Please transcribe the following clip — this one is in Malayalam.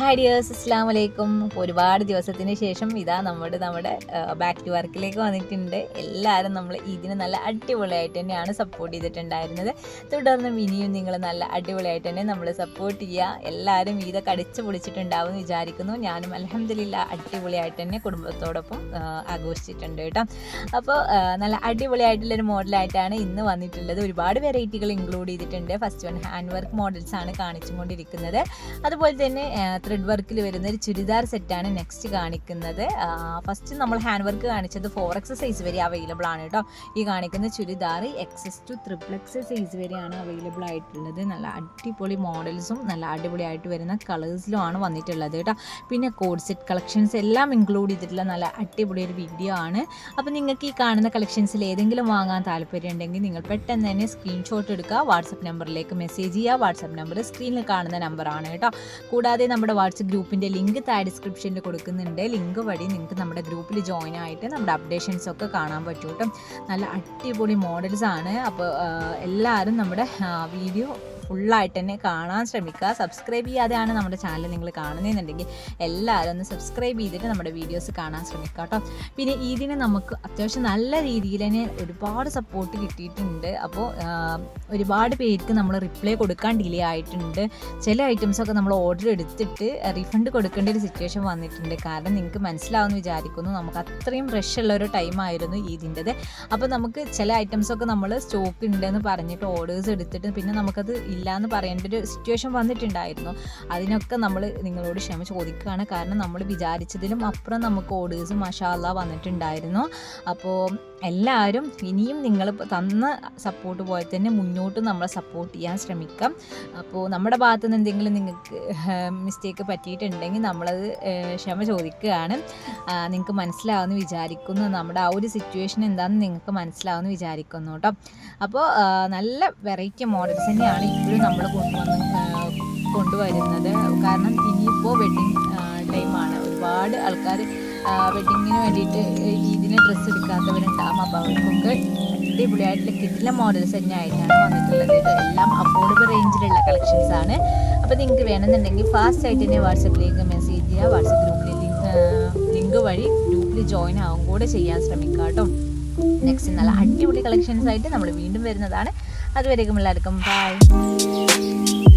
ഹായ് ഡിയേഴ്സ് അസ്സാം വലൈക്കും ഒരുപാട് ദിവസത്തിന് ശേഷം ഇതാ നമ്മുടെ നമ്മുടെ ബാക്ക് ടു വർക്കിലേക്ക് വന്നിട്ടുണ്ട്. എല്ലാവരും നമ്മൾ ഇതിന് നല്ല അടിപൊളിയായിട്ട് തന്നെയാണ് സപ്പോർട്ട് ചെയ്തിട്ടുണ്ടായിരുന്നത്. തുടർന്നും ഇനിയും നിങ്ങൾ നല്ല അടിപൊളിയായിട്ട് തന്നെ നമ്മൾ സപ്പോർട്ട് ചെയ്യുക. എല്ലാവരും ഇതൊക്കെ അടിച്ചു പൊളിച്ചിട്ടുണ്ടാവും എന്ന് വിചാരിക്കുന്നു. ഞാനും അലഹമില്ല അടിപൊളിയായിട്ട് തന്നെ കുടുംബത്തോടൊപ്പം ആഘോഷിച്ചിട്ടുണ്ട് കേട്ടോ. അപ്പോൾ നല്ല അടിപൊളിയായിട്ടുള്ളൊരു മോഡലായിട്ടാണ് ഇന്ന് വന്നിട്ടുള്ളത്. ഒരുപാട് വെറൈറ്റികൾ ഇൻക്ലൂഡ് ചെയ്തിട്ടുണ്ട്. ഫസ്റ്റ് വൺ ഹാൻഡ് വർക്ക് മോഡൽസാണ് കാണിച്ചുകൊണ്ടിരിക്കുന്നത്. അതുപോലെ തന്നെ ത്രെഡ് വർക്കിൽ വരുന്ന ഒരു ചുരിദാർ സെറ്റാണ് നെക്സ്റ്റ് കാണിക്കുന്നത്. ഫസ്റ്റ് നമ്മൾ ഹാൻഡ് വർക്ക് കാണിച്ചത് ഫോർ എക്സ് സൈസ് വരെ അവൈലബിൾ ആണ് കേട്ടോ ഈ കാണിക്കുന്ന churidar XS to triple X size വരെയാണ് അവൈലബിൾ ആയിട്ടുള്ളത്. നല്ല അടിപൊളി മോഡൽസും നല്ല അടിപൊളിയായിട്ട് വരുന്ന കളേഴ്സിലും ആണ് വന്നിട്ടുള്ളത് കേട്ടോ പിന്നെ കോഡ് സെറ്റ് കളക്ഷൻസ് എല്ലാം ഇൻക്ലൂഡ് ചെയ്തിട്ടുള്ള നല്ല അടിപൊളി ഒരു വീഡിയോ ആണ്. അപ്പോൾ നിങ്ങൾക്ക് ഈ കാണുന്ന കളക്ഷൻസിൽ ഏതെങ്കിലും വാങ്ങാൻ താല്പര്യം ഉണ്ടെങ്കിൽ നിങ്ങൾ പെട്ടെന്ന് തന്നെ സ്ക്രീൻഷോട്ട് എടുക്കുക. വാട്സപ്പ് നമ്പറിലേക്ക് മെസ്സേജ് ചെയ്യുക. വാട്സപ്പ് നമ്പർ സ്ക്രീനിൽ കാണുന്ന നമ്പറാണ് കേട്ടോ കൂടാതെ നമ്മുടെ വാട്സപ്പ് ഗ്രൂപ്പിന്റെ ലിങ്ക് താഴെ ഡിസ്ക്രിപ്ഷനിൽ കൊടുക്കുന്നുണ്ട്. ലിങ്ക് വഴി നിങ്ങൾക്ക് നമ്മുടെ ഗ്രൂപ്പിൽ ജോയിൻ ആയിട്ട് നമ്മുടെ അപ്ഡേഷൻസ് ഒക്കെ കാണാൻ പറ്റും കേട്ടോ നല്ല അടിപൊളി മോഡൽസ് ആണ്. അപ്പോൾ എല്ലാവരും നമ്മുടെ വീഡിയോ ഫുള്ളായിട്ട് തന്നെ കാണാൻ ശ്രമിക്കുക. സബ്സ്ക്രൈബ് ചെയ്യാതെയാണ് നമ്മുടെ ചാനൽ നിങ്ങൾ കാണുന്നതെന്നുണ്ടെങ്കിൽ എല്ലാവരും ഒന്ന് സബ്സ്ക്രൈബ് ചെയ്തിട്ട് നമ്മുടെ വീഡിയോസ് കാണാൻ ശ്രമിക്കുക കേട്ടോ പിന്നെ ഇതിന് നമുക്ക് അത്യാവശ്യം നല്ല രീതിയിൽ തന്നെ ഒരുപാട് സപ്പോർട്ട് കിട്ടിയിട്ടുണ്ട്. അപ്പോൾ ഒരുപാട് പേർക്ക് നമ്മൾ റിപ്ലൈ കൊടുക്കാൻ ഡിലേ ആയിട്ടുണ്ട്. ചില ഐറ്റംസൊക്കെ നമ്മൾ ഓർഡർ എടുത്തിട്ട് റീഫണ്ട് കൊടുക്കേണ്ട ഒരു സിറ്റുവേഷൻ വന്നിട്ടുണ്ട്. കാരണം നിങ്ങൾക്ക് മനസ്സിലാവുമെന്ന് വിചാരിക്കുന്നു. നമുക്ക് അത്രയും റഷ് ഉള്ള ഒരു ടൈം ആയിരുന്നു ഇതിന്റെത്. അപ്പോൾ നമുക്ക് ചില ഐറ്റംസൊക്കെ നമ്മൾ സ്റ്റോക്ക് ഉണ്ടെന്ന് പറഞ്ഞിട്ട് ഓർഡേഴ്സ് എടുത്തിട്ട് പിന്നെ നമുക്കത് എന്ന് പറയേണ്ട ഒരു സിറ്റുവേഷൻ വന്നിട്ടുണ്ടായിരുന്നു. അതിനൊക്കെ നമ്മൾ നിങ്ങളോട് ക്ഷമ ചോദിക്കുകയാണ്. കാരണം നമ്മൾ വിചാരിച്ചതിലും അപ്പുറം നമുക്ക് ഓർഡേഴ്സ് മഷാല വന്നിട്ടുണ്ടായിരുന്നു. അപ്പോൾ എല്ലാവരും ഇനിയും നിങ്ങൾ തന്ന സപ്പോർട്ട് പോലെ തന്നെ മുന്നോട്ട് നമ്മളെ സപ്പോർട്ട് ചെയ്യാൻ ശ്രമിക്കാം. അപ്പോൾ നമ്മുടെ ഭാഗത്തു നിന്ന് എന്തെങ്കിലും നിങ്ങൾക്ക് മിസ്റ്റേക്ക് പറ്റിയിട്ടുണ്ടെങ്കിൽ നമ്മളത് ക്ഷമ ചോദിക്കുകയാണ്. നിങ്ങൾക്ക് മനസ്സിലാവുമെന്ന് വിചാരിക്കുന്നു. നമ്മുടെ ആ ഒരു സിറ്റുവേഷൻ എന്താണെന്ന് നിങ്ങൾക്ക് മനസ്സിലാവുമെന്ന് വിചാരിക്കുന്നു കേട്ടോ. അപ്പോൾ നല്ല വെറൈറ്റി മോഡൽസ് തന്നെയാണ് ഇപ്പോഴും നമ്മൾ കൊണ്ടുവന്ന് കൊണ്ടുവരുന്നത്. കാരണം ഇനിയിപ്പോൾ വെഡിങ് ടൈമാണ് ഒരുപാട് ആൾക്കാർ വെഡിങ്ങിന് വേണ്ടിയിട്ട് ഈദിന് ഡ്രസ്സ് എടുക്കാത്തവരുണ്ടാകും അപ്പോൾ അവർക്കൊക്കെ അടിപൊളിയായിട്ടുള്ള കിട്ടില്ല മോഡൽസ് തന്നെ ആയിട്ടാണ് വന്നിട്ടുള്ളത്. ഇതെല്ലാം അഫോർഡബിൾ റേഞ്ചിലുള്ള കളക്ഷൻസ് ആണ്. അപ്പോൾ നിങ്ങൾക്ക് വേണമെന്നുണ്ടെങ്കിൽ ഫാസ്റ്റ് ആയിട്ട് തന്നെ വാട്സപ്പിലേക്ക് മെസ്സേജ് ചെയ്യുക. വാട്സപ്പ് ഗ്രൂപ്പിൽ ലിങ്ക് ലിങ്ക് വഴി ഗ്രൂപ്പിൽ ജോയിൻ ആവും. കൂടെ ചെയ്യാൻ ശ്രമിക്കുക കേട്ടോ. നെക്സ്റ്റ് നല്ല അടിപൊളി കളക്ഷൻസ് ആയിട്ട് നമ്മൾ വീണ്ടും വരുന്നതാണ്. അതുവരേക്കും എല്ലാവർക്കും ബൈ